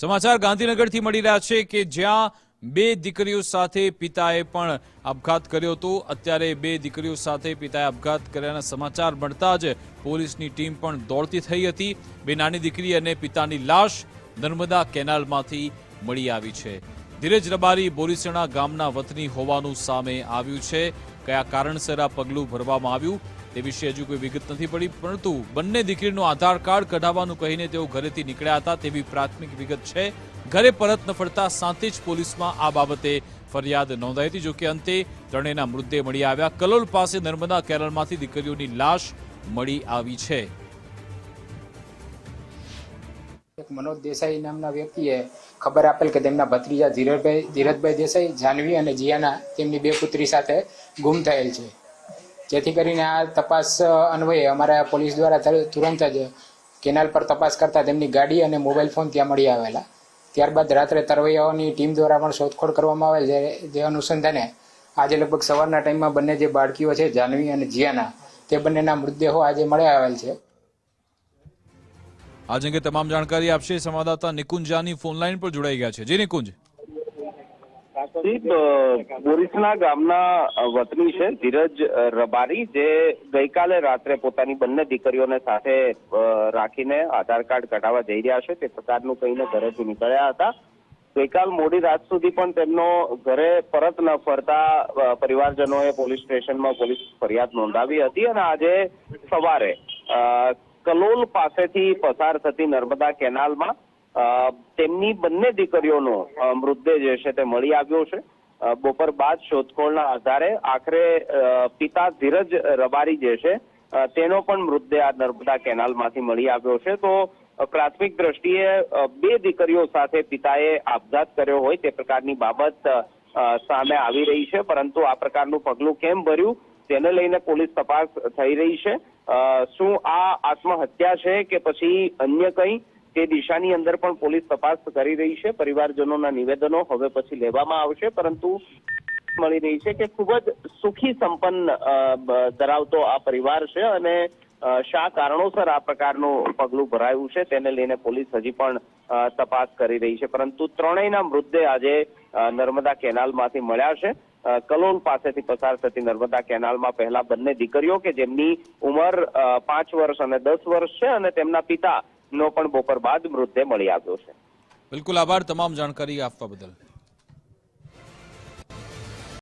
સમાચાર ગાંધીનગરથી મળી રહ્યા છે કે જ્યાં બે દીકરીઓ સાથે પિતાએ પણ આપઘાત કર્યો હતો, અત્યારે બે દીકરીઓ સાથે પિતાએ આપઘાત કર્યાના સમાચાર મળતા જ પોલીસની ટીમ પણ દોડતી થઈ હતી. બે નાની દીકરી અને પિતાની લાશ નર્મદા કેનાલમાંથી મળી આવી છે. ધીરજ રબારી બોરીસણા ગામના વતની હોવાનું સામે આવ્યું છે. કયા કારણસર આ પગલું ભરવામાં આવ્યું? તે વિશે હજુ કોઈ વિગત નથી પડી, પરંતુ બંને દીકરીનું આધાર કાર્ડ કઢાવવાનું કહીને તેઓ ઘરેથી નીકળ્યા હતા તેવી પ્રાથમિક વિગત છે. ઘરે પરત ન ફરતા સાંતે જ પોલીસમાં આ બાબતે ફરિયાદ નોંધાઈ હતી જોકે અંતે ત્રણેયના મૃતદેહ મળી આવ્યા. કલોલ પાસે નર્મદા કેરળમાંથી દીકરીઓની લાશ મળી આવી છે. એક મનોજ દેસાઈ નામના વ્યક્તિએ ખબર આપેલ કે તેમના ભત્રીજા ધીરજભાઈ ધીરજભાઈ દેસાઈ, જાનવી અને જીયાના તેમની બે પુત્રી સાથે ગુમ થયેલ છે. જેથી કરીને આ તપાસ અન્વયે અમારા પોલીસ દ્વારા તુરંત જ કેનાલ પર તપાસ કરતા તેમની ગાડી અને મોબાઈલ ફોન ત્યાં મળી આવેલા. ત્યારબાદ રાત્રે તરવૈયાઓની ટીમ દ્વારા પણ શોધખોળ કરવામાં આવેલ, જે જે અનુસંધાને આજે લગભગ સવારના ટાઈમમાં બંને જે બાળકીઓ છે, જાનવી અને જીયાના, તે બંનેના મૃતદેહો આજે મળ્યા આવેલ છે. આજ અંગે તમામ જાણકારી આપશે. સંવાદદાતા નિકુંજ જાની ફોનલાઈન પર જોડાઈ ગયા છે. જી નિકુંજ. જી, બ- બોરીસણા ગામના વતની છે ધીરજ રબારી જે ગઈકાલે રાત્રે પોતાની બંને દીકરીઓને સાથે રાખીને આધાર કાર્ડ કઢાવવા જઈ રહ્યા છે. તે પ્રકારનું કહીને ઘરેથી નીકળ્યા હતા. ગઈકાલ મોડી રાત સુધી પણ તેમનો ઘરે પરત ન ફરતા પરિવારજનોએ પોલીસ સ્ટેશનમાં પોલીસ ફરિયાદ નોંધાવી હતી અને આજે સવારે કલોલ પાસેથી પસાર થતી નર્મદા કેનાલમાં તેમની બંને દીકરીઓનો મૃતદેહ જે છે તે મળી આવ્યો છે. બપોર બાદ શોધખોળના આધારે આખરે પિતા ધીરજ રબારી જે છે તેનો પણ મૃતદેહ આ નર્મદા કેનાલમાંથી મળી આવ્યો છે. તો પ્રાથમિક દ્રષ્ટિએ બે દીકરીઓ સાથે પિતાએ આપઘાત કર્યો હોય તે પ્રકારની બાબત સામે આવી રહી છે. પરંતુ આ પ્રકારનું પગલું કેમ ભર્યું, તેને લઈને પોલીસ તપાસ થઈ રહી છે. શું આ આત્મહત્યા છે કે પછી અન્ય કંઈ? તે દિશાની અંદર પણ પોલીસ તપાસ કરી રહી છે. પરિવારજનોના નિવેદનો હવે પછી લેવામાં આવશે. પરંતુ મળી રહી છે કે ખૂબ જ સુખી સંપન્ન ધરાવતો આ પરિવાર છે અને શા કારણોસર આ પ્રકારનું પગલું ભરાયું છે તેને લઈને પોલીસ હજી પણ તપાસ કરી રહી છે. પરંતુ ત્રણેયના મૃતદેહ આજે નર્મદા કેનાલમાંથી મળ્યા છે. કલોલ પાસેથી પસાર થતી નર્મદા કેનાલમાં પહેલા બંને દીકરીઓ કે જેમની ઉંમર પાંચ વર્ષ અને દસ વર્ષ છે અને તેમના પિતાનો પણ બપોર બાદ મૃતદેહ મળી આવ્યો છે. બિલકુલ આભાર. તમામ જાણકારી આપવા બદલ.